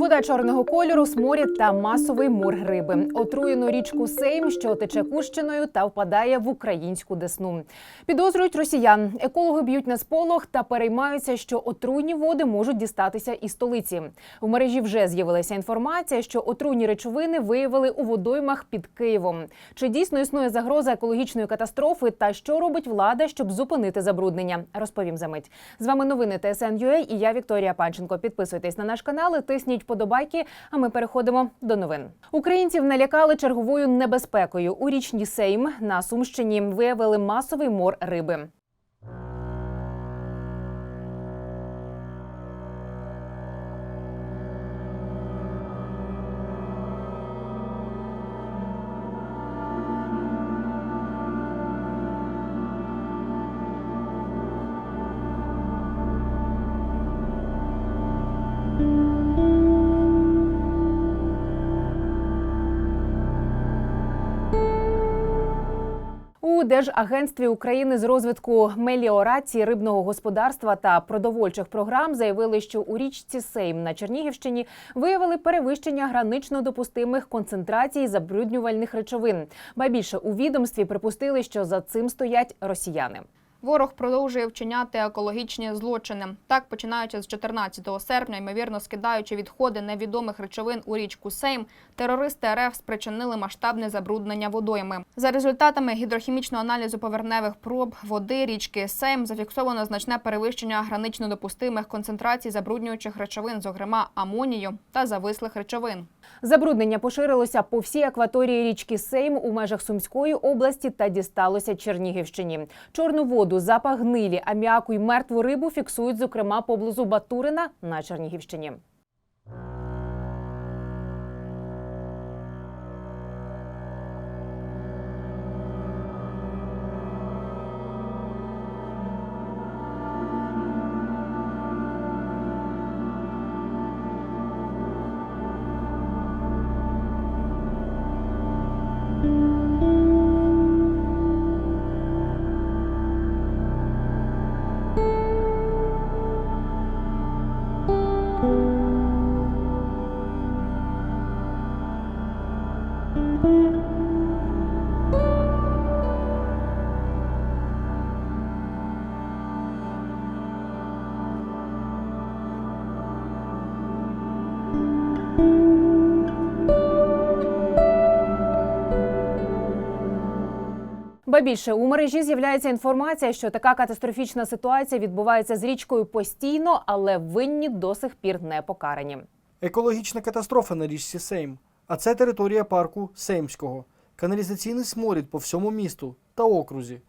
Вода чорного кольору, сморід та масовий мур риби. Отруєну річку Сейм, що тече Кущиною та впадає в українську десну. Підозрюють росіян. Екологи б'ють на сполох та переймаються, що отруйні води можуть дістатися і столиці. В мережі вже з'явилася інформація, що отруйні речовини виявили у водоймах під Києвом. Чи дійсно існує загроза екологічної катастрофи та що робить влада, щоб зупинити забруднення? Розповім за мить. З вами новини ТСН.UA і я Вікторія Панченко. Підписуйтесь на наш канал, і тисніть вподобайки. А ми переходимо до новин. Українців налякали черговою небезпекою. У річні Сейм на Сумщині виявили масовий мор риби. У Держагентстві України з розвитку меліорації рибного господарства та продовольчих програм заявили, що у річці Сейм на Чернігівщині виявили перевищення гранично допустимих концентрацій забруднювальних речовин. Ба більше у відомстві припустили, що за цим стоять росіяни. Ворог продовжує вчиняти екологічні злочини. Так, починаючи з 14 серпня, ймовірно скидаючи відходи невідомих речовин у річку Сейм, терористи РФ спричинили масштабне забруднення водойми. За результатами гідрохімічного аналізу поверхневих проб води річки Сейм зафіксовано значне перевищення гранично допустимих концентрацій забруднюючих речовин, зокрема амонію та завислих речовин. Забруднення поширилося по всій акваторії річки Сейм у межах Сумської області та дісталося Чернігівщині. Чорну воду, запах гнилі, аміаку й мертву рибу фіксують, зокрема, поблизу Батурина на Чернігівщині. Більше у мережі з'являється інформація, що така катастрофічна ситуація відбувається з річкою постійно, але винні до сих пір не покарані. Екологічна катастрофа на річці Сейм. А це територія парку Сеймського. Каналізаційний сморід по всьому місту та окрузі.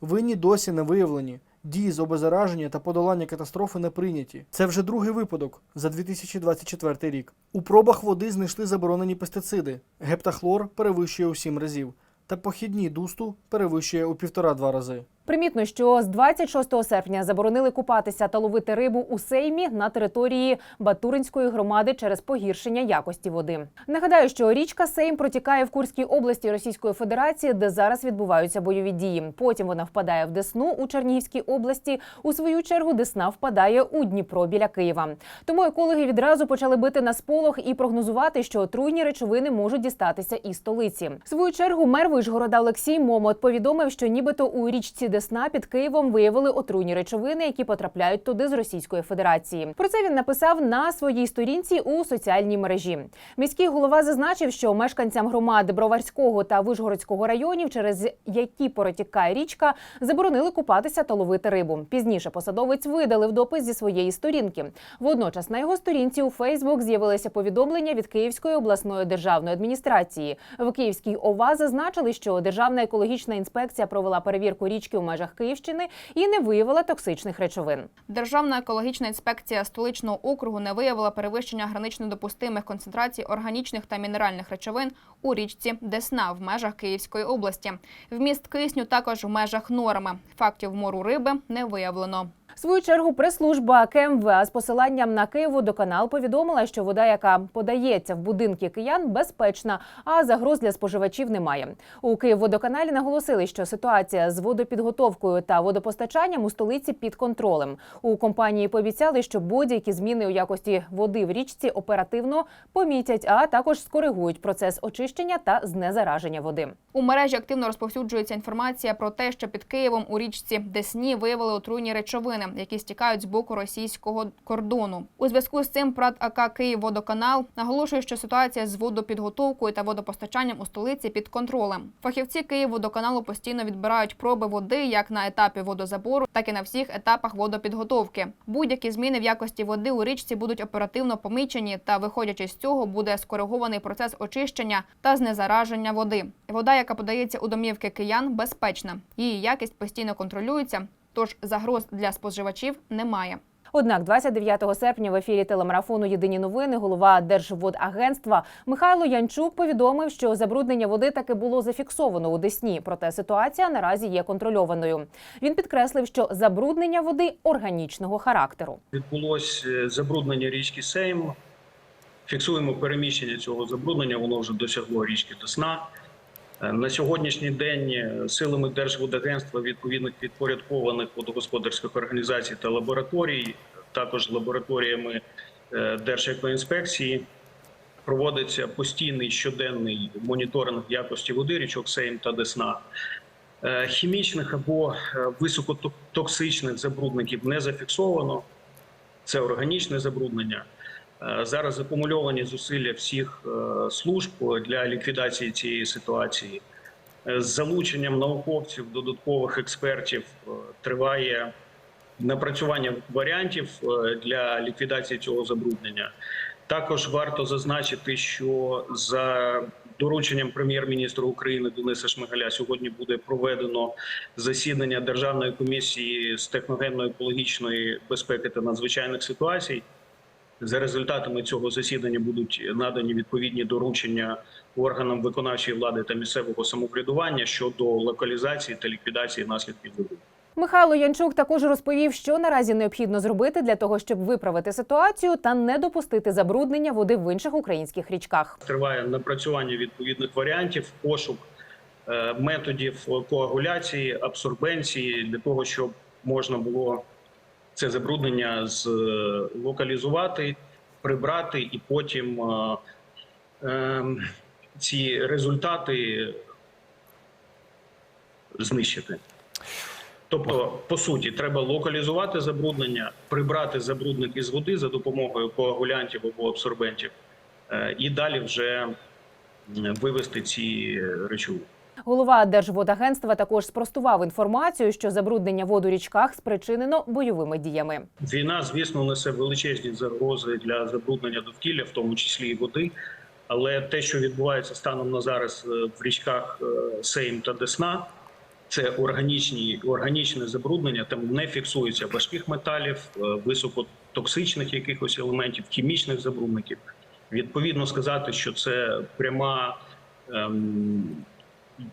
Винні досі не виявлені. Дії з обеззараження та подолання катастрофи не прийняті. Це вже другий випадок за 2024 рік. У пробах води знайшли заборонені пестициди. Гептахлор перевищує у 7 разів. Та похідні дусту перевищує у півтора-два рази. Примітно, що з 26 серпня заборонили купатися та ловити рибу у сеймі на території Батуринської громади через погіршення якості води. Нагадаю, що річка Сейм протікає в Курській області Російської Федерації, де зараз відбуваються бойові дії. Потім вона впадає в Десну у Чернігівській області. У свою чергу Десна впадає у Дніпро біля Києва. Тому екологи відразу почали бити на сполох і прогнозувати, що отруйні речовини можуть дістатися і столиці. В свою чергу мер Вишгорода Олексій Момот повідомив, що нібито у річці Десна під Києвом виявили отруйні речовини, які потрапляють туди з Російської Федерації. Про це він написав на своїй сторінці у соціальній мережі. Міський голова зазначив, що мешканцям громад Броварського та Вишгородського районів, через які протікає річка, заборонили купатися та ловити рибу. Пізніше посадовець видалив допис зі своєї сторінки. Водночас на його сторінці у Фейсбук з'явилися повідомлення від Київської обласної державної адміністрації. В Київській ОВА зазначили, що Державна екологічна інспекція провела перевірку річки у межах Київщини і не виявила токсичних речовин. Державна екологічна інспекція столичного округу не виявила перевищення гранично допустимих концентрацій органічних та мінеральних речовин у річці Десна в межах Київської області. Вміст кисню також в межах норми. Фактів мору риби не виявлено. В свою чергу прес-служба КМВА з посиланням на Київводоканал повідомила, що вода, яка подається в будинки киян, безпечна, а загроз для споживачів немає. У Київводоканалі наголосили, що ситуація з водопідготовкою та водопостачанням у столиці під контролем. У компанії пообіцяли, що будь-які зміни у якості води в річці оперативно помітять, а також скоригують процес очищення та знезараження води. У мережі активно розповсюджується інформація про те, що під Києвом у річці Десні виявили отруйні речовини, які стікають з боку російського кордону. У зв'язку з цим ПРАД АК «Київводоканал» наголошує, що ситуація з водопідготовкою та водопостачанням у столиці під контролем. Фахівці Київводоканалу постійно відбирають проби води як на етапі водозабору, так і на всіх етапах водопідготовки. Будь-які зміни в якості води у річці будуть оперативно помічені, та виходячи з цього, буде скоригований процес очищення та знезараження води. Вода, яка подається у домівки киян, безпечна. Її якість постійно контролюється, тож загроз для споживачів немає. Однак, 29 серпня в ефірі телемарафону Єдині новини голова Держводагентства Михайло Янчук повідомив, що забруднення води таки було зафіксовано у Десні. Проте ситуація наразі є контрольованою. Він підкреслив, що забруднення води органічного характеру. відбулось е, забруднення річки Сейм. Фіксуємо переміщення цього забруднення, воно вже досягло річки Десна. Е, На сьогоднішній день е, силами Держводагентства відповідних підпорядкованих водогосподарських організацій та лабораторій, також лабораторіями е, Держекоінспекції, проводиться постійний щоденний моніторинг якості води річок Сейм та Десна. Хімічних або високотоксичних забрудників не зафіксовано. Це органічне забруднення. Е, Зараз акумульовані зусилля всіх е, служб для ліквідації цієї ситуації. Е, З залученням науковців, додаткових експертів триває напрацювання варіантів для ліквідації цього забруднення. Також варто зазначити, що за дорученням прем'єр-міністра України Дениса Шмигаля сьогодні буде проведено засідання Державної комісії з техногенно-екологічної безпеки та надзвичайних ситуацій. За результатами цього засідання будуть надані відповідні доручення органам виконавчої влади та місцевого самоврядування щодо локалізації та ліквідації наслідків забруднення. Михайло Янчук також розповів, що наразі необхідно зробити для того, щоб виправити ситуацію та не допустити забруднення води в інших українських річках. Триває напрацювання відповідних варіантів, пошук е, методів коагуляції, абсорбенції для того, щоб можна було це забруднення злокалізувати, прибрати і потім е, е, ці результати знищити. Тобто, по суті, треба локалізувати забруднення, прибрати забрудник із води за допомогою коагулянтів або абсорбентів, е, і далі вже вивести ці речовини. Голова Держводагентства також спростував інформацію, що забруднення вод у річках спричинено бойовими діями. Війна, звісно, несе величезні загрози для забруднення довкілля, в тому числі і води. Але те, що відбувається станом на зараз е, в річках е, Сейм та Десна, це органічні органічне забруднення. Там не фіксується важких металів, е, високотоксичних якихось елементів, хімічних забрудників. Відповідно сказати, що це пряма ем,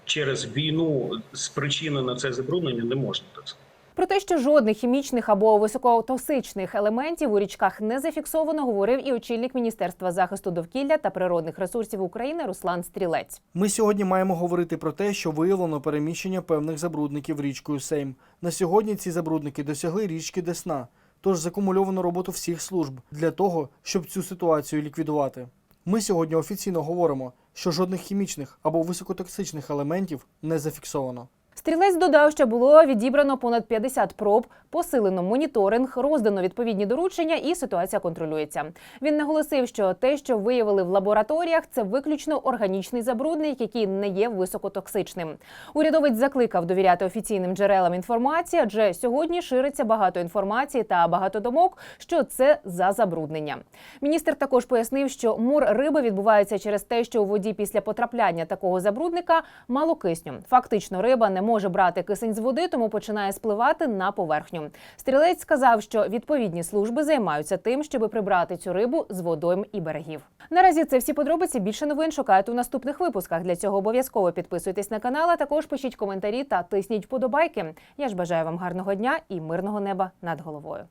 через війну спричинене це забруднення, не можна так сказати. Про те, що жодних хімічних або високотоксичних елементів у річках не зафіксовано, говорив і очільник Міністерства захисту довкілля та природних ресурсів України Руслан Стрілець. Ми сьогодні маємо говорити про те, що виявлено переміщення певних забрудників річкою Сейм. На сьогодні ці забрудники досягли річки Десна, тож закумульовано роботу всіх служб для того, щоб цю ситуацію ліквідувати. Ми сьогодні офіційно говоримо, що жодних хімічних або високотоксичних елементів не зафіксовано. Стрілець додав, що було відібрано понад 50 проб, посилено моніторинг, роздано відповідні доручення, і ситуація контролюється. Він наголосив, що те, що виявили в лабораторіях, це виключно органічний забрудник, який не є високотоксичним. Урядовець закликав довіряти офіційним джерелам інформації, адже сьогодні шириться багато інформації та багато думок, що це за забруднення. Міністр також пояснив, що мур риби відбувається через те, що у воді після потрапляння такого забрудника мало кисню. Фактично, риба не може брати кисень з води, тому починає спливати на поверхню. Стрілець сказав, що відповідні служби займаються тим, щоб прибрати цю рибу з водойм і берегів. Наразі це всі подробиці. Більше новин шукайте у наступних випусках. Для цього обов'язково підписуйтесь на канал, а також пишіть коментарі та тисніть вподобайки. Я ж бажаю вам гарного дня і мирного неба над головою.